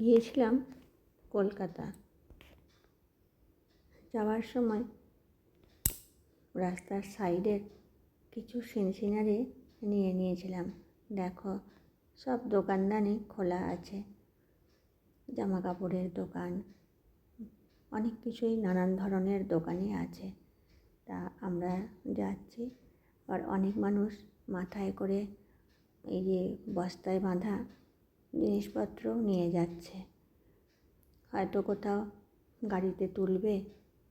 গিয়েছিলাম কলকাতা। যাওয়ার সময় রাস্তার সাইডের কিছু সিন সিনারি নিয়ে নিয়েছিলাম। দেখো, সব দোকানদানি খোলা আছে। জামা কাপড়ের দোকান, অনেক কিছুই নানান ধরনের দোকানই আছে। তা আমরা যাচ্ছি। আর অনেক মানুষ মাথায় করে এই যে বস্তায় বাঁধা জিনিসপত্র নিয়ে যাচ্ছে। হয়তো কোথাও গাড়িতে তুলবে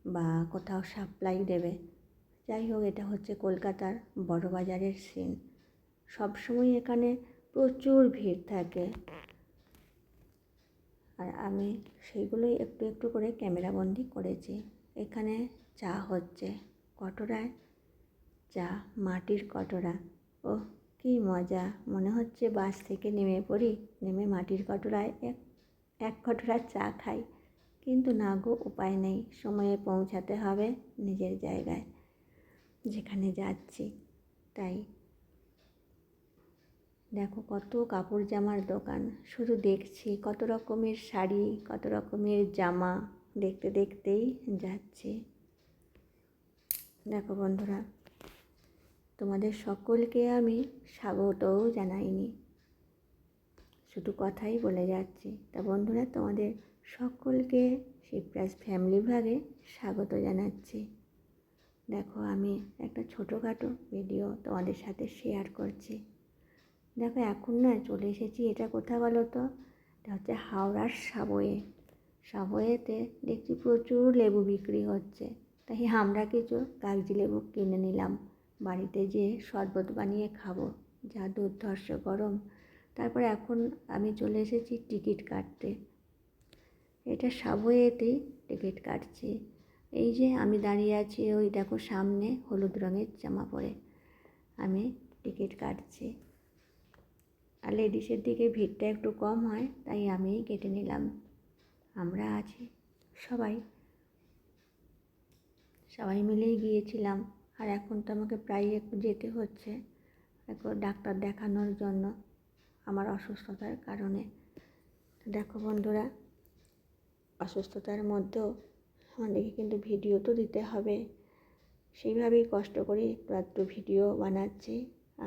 বা কোথাও সাপ্লাই দেবে। যাই হোক, এটা হচ্ছে কলকাতার বড় বাজারের সিন সবসময় এখানে প্রচুর ভিড় থাকে। আর আমি সেইগুলোই একটু একটু করে ক্যামেরাবন্দি করেছি। এখানে চা হচ্ছে। কটোরায় চা, মাটির কটোরা। ও কী মজা। মনে হচ্ছে বাস থেকে নেমে পড়ি, নেমে মাটির কটোরায় এক এক কটোরা চা খাই। কিন্তু না গো, উপায় নেই। সময়ে পৌঁছাতে হবে নিজের জায়গায়, যেখানে যাচ্ছি। তাই দেখো কত কাপড় জামার দোকান। শুধু দেখছি কত রকমের শাড়ি, কত রকমের জামা। দেখতে দেখতেই যাচ্ছি। দেখো বন্ধুরা, তোমাদের সকলকে আমি স্বাগতও জানাইনি। শুধু কথাই বলে যাচ্ছি। তা বন্ধুরা, তোমাদের সকলকে শিবরাজ ফ্যামিলি ভাগে স্বাগত জানাচ্ছি। দেখো, আমি একটা ছোটোখাটো ভিডিও তোমাদের সাথে শেয়ার করছি। দেখো, এখন না চলে এসেছি, এটা কোথায় বলো তো? এটা হচ্ছে হাওড়ার সাবয়ে সাবয়েতে দেখছি প্রচুর লেবু বিক্রি হচ্ছে। তাই আমরা কিছু কাগজি লেবু কিনে নিলাম। বাড়িতে যেয়ে শরবত বানিয়ে খাব, যা দুর্ধর্ষ গরম। তারপর এখন আমি চলে এসেছি টিকিট কাটতে। এটা সাবওয়েতেই টিকিট কাটছি। এই যে আমি দাঁড়িয়ে আছি ওই দেখো সামনে হলুদ রঙের জামা পরে। আমি টিকিট কাটছি। আর লেডিসের দিকে ভিড়টা একটু কম হয়, তাই আমিই কেটে নিলাম। আমরা আছি সবাই। সবাই মিলেই গিয়েছিলাম। আর এখন তো আমাকে প্রায় একটু যেতে হচ্ছে এখন ডাক্তার দেখানোর জন্য আমার অসুস্থতার কারণে। দেখো বন্ধুরা, অসুস্থতার মধ্যেও আমাদেরকে কিন্তু ভিডিও তো দিতে হবে। সেইভাবেই কষ্ট করে একটু একটু ভিডিও বানাচ্ছি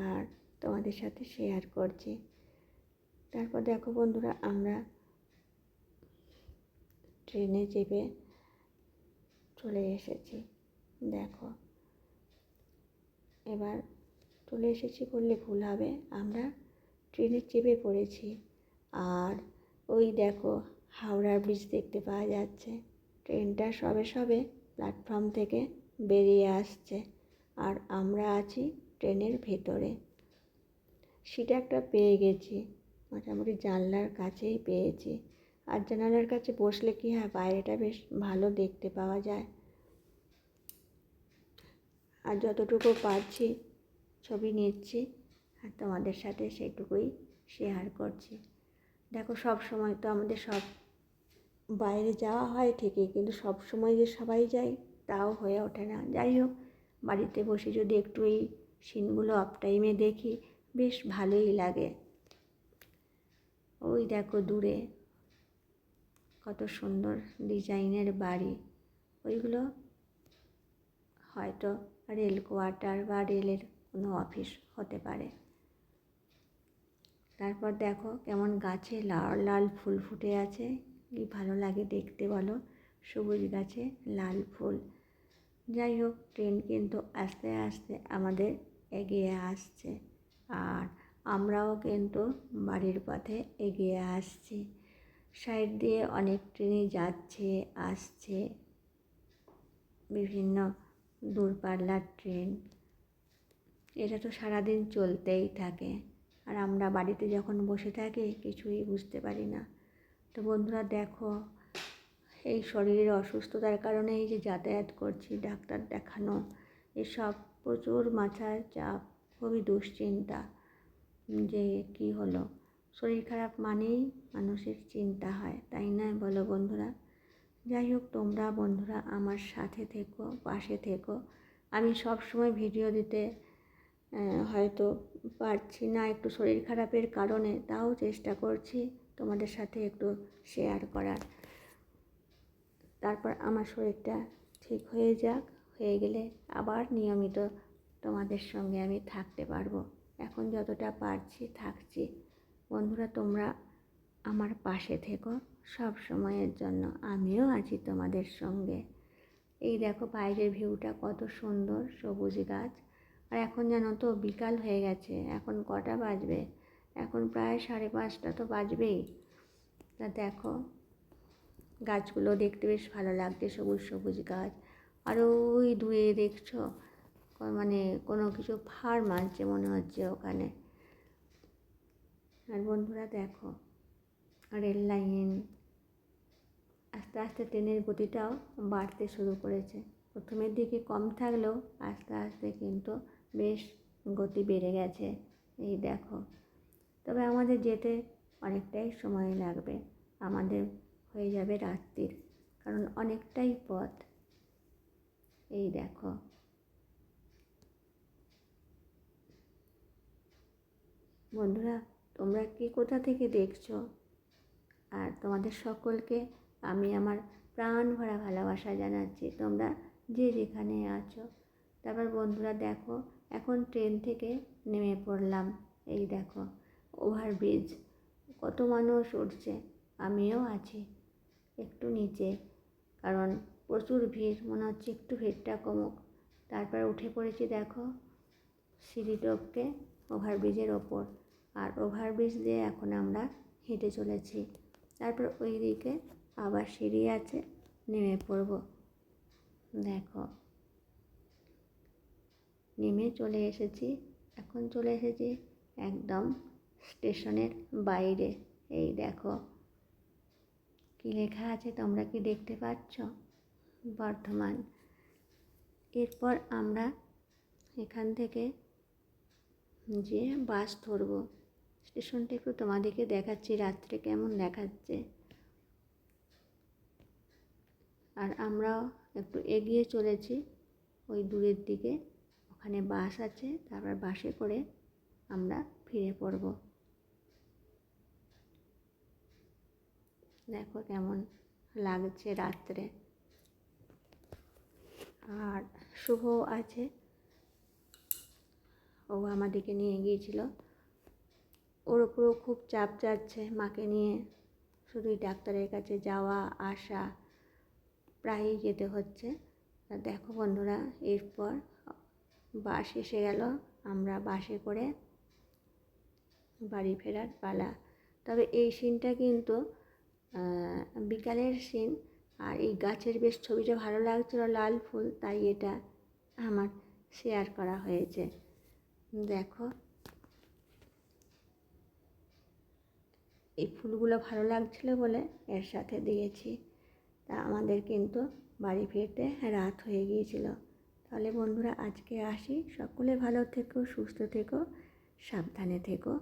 আর তোমাদের সাথে শেয়ার করছি। তারপর দেখো বন্ধুরা, আমরা ট্রেনে চেপে চলে এসেছি। দেখো। এবার চলে এসেছি বললে ভুল হবে। আমরা ট্রেনে চেপে পড়েছি। আর ওই দেখো হাওড়ার ব্রিজ দেখতে পাওয়া যাচ্ছে। ট্রেনটা সবে সবে প্ল্যাটফর্ম থেকে বেরিয়ে আসছে। আর আমরা আছি ট্রেনের ভেতরে। সিট একটা পেয়ে গেছি। মোটামুটি জানলার কাছেই পেয়েছি। আর জানালার কাছে বসলে কি হয়? বাইরেটা বেশ ভালো দেখতে পাওয়া যায়। আর যতটুকু পারছি ছবি নিচ্ছি আর তোমাদের সাথে সেইটুকুই শেয়ার করছি। দেখো, সব সময় তো আমাদের সব বাইরে যাওয়া হয় ঠিকই, কিন্তু সব সময় যে সবাই যায় তাও হয়ে ওঠে না। যাই হোক, বাড়িতে বসে যদি একটু এই সিনগুলো অফ টাইমে দেখি, বেশ ভালোই লাগে। ওই দেখো দূরে, কত সুন্দর ডিজাইনের বাড়ি। ওইগুলো হয়তো রেল কোয়ার্টার বা রেলের কোনো অফিস হতে পারে। তারপর দেখো কেমন গাছে লাল লাল ফুল ফুটে আছে। কি ভালো লাগে দেখতে বলো। সবুজ গাছে লাল ফুল। যাই হোক, ট্রেন কিন্তু আস্তে আস্তে আমাদের এগিয়ে আসছে। আর আমরাও কিন্তু বাড়ির পথে এগিয়ে আসছি। সাইড দিয়ে অনেক ট্রেনই যাচ্ছে, আসছে। বিভিন্ন দূরপাল্লার ট্রেন। এটা তো সারাদিন চলতেই থাকে। আর আমরা বাড়িতে যখন বসে থাকি, কিছুই বুঝতে পারি না। তো বন্ধুরা, দেখো, এই শরীরের অসুস্থতার কারণে এই যে যাতায়াত করছি, ডাক্তার দেখানো, এসব প্রচুর মাথায় চাপ, খুবই দুশ্চিন্তা। যে কি হলো? শরীর খারাপ মানেই মানুষের চিন্তা হয়, তাই না বলো বন্ধুরা? যাই হোক, তোমরা বন্ধুরা আমার সাথে থেকো, পাশে থেকো। আমি সব সময় ভিডিও দিতে হয়তো পারছি না একটু শরীর খারাপের কারণে, তাও চেষ্টা করছি তোমাদের সাথে একটু শেয়ার করার। তারপর আমার শরীরটা ঠিক হয়ে যাক, হয়ে গেলে আবার নিয়মিত তোমাদের সঙ্গে আমি থাকতে পারব। এখন যতটা পারছি থাকছি। বন্ধুরা, তোমরা আমার পাশে থেকো। সব সময়ের জন্য আমিও আছি তোমাদের সঙ্গে। এই দেখো বাইরের ভিউটা কত সুন্দর, সবুজ গাছ। আর এখন জানো তো বিকাল হয়ে গেছে, এখন কটা বাজবে? এখন প্রায় সাড়ে পাঁচটা তো বাজবেই। তা দেখো, গাছগুলো দেখতে বেশ ভালো লাগছে, সবুজ সবুজ গাছ। আর ওই দূরে দেখছ মানে কোনো কিছু ফার্ম আছে মনে হচ্ছে ওখানে। আর বন্ধুরা দেখো, রেল লাইন আস্তে আস্তে ট্রেনের গতিটাও বাড়তে শুরু করেছে। প্রথমের দিকে কম থাকলেও আস্তে আস্তে কিন্তু বেশ গতি বেড়ে গেছে। এই দেখো। তবে আমাদের যেতে অনেকটাই সময় লাগবে। আমাদের হয়ে যাবে রাত্রির, কারণ অনেকটাই পথ। এই দেখো। বন্ধুরা, তোমরা কি কোথা থেকে দেখছ? আর তোমাদের সকলকে আমি আমার প্রাণ ভরা ভালোবাসা জানাচ্ছি। তোমরা যে যেখানে আছো। তারপর বন্ধুরা দেখো, এখন ট্রেন থেকে নেমে পড়লাম। এই দেখো, ওভারব্রিজ। কত মানুষ উঠছে। আমিও আছি একটু নিচে। কারণ প্রচুর ভিড়, মনে হচ্ছে একটু ভিড়টা কমুক। তারপর উঠে পড়েছি দেখো, সিঁড়ি টপকে ওভারব্রিজের ওপর। আর ওভারব্রিজ দিয়ে এখন আমরা হেঁটে চলেছি। তারপর ওই দিকে আবার সিঁড়ি আছে, নেমে পড়ব। দেখো। নেমে চলে এসেছি। এখন চলে এসেছি একদম স্টেশনের বাইরে। এই দেখো। কি লেখা আছে তোমরা কি দেখতে পাচ্ছ? বর্ধমান। এরপর আমরা এখান থেকে যে বাস ধরবো, স্টেশনটা একটু তোমাদেরকে দেখাচ্ছি, রাত্রে কেমন দেখাচ্ছে। আর আমরাও একটু এগিয়ে চলেছি ওই দূরের দিকে। ওখানে বাস আছে, তারপর বাসে করে আমরা ফিরে পড়ব। দেখো কেমন লাগছে রাত্রে। আর শুভ আছে। ও আমাদেরকে নিয়ে গিয়েছিল। ওর ওপরও খুব চাপ যাচ্ছে মাকে নিয়ে। শুধুই ডাক্তারের কাছে যাওয়া, আসা। প্রায়ই যেতে হচ্ছে। দেখো বন্ধুরা, এরপর বাস এসে গেল। আমরা বাসে করে বাড়ি ফেরার পালা। তবে এই সিনটা কিন্তু বিকালের সিন আর এই গাছের বেশ ছবিটা ভালো লাগছিল, লাল ফুল, তাই এটা আমার শেয়ার করা হয়েছে। দেখো। এই ফুলগুলো ভালো লাগছিল বলে এর সাথে দিয়েছি। তা আমাদের কিন্তু বাড়ি ফিরতে রাত হয়ে গিয়েছিল। তাহলে বন্ধুরা আজকে আসি। সকলে ভালো থেকো, সুস্থ থেকো, সাবধানে থেকো।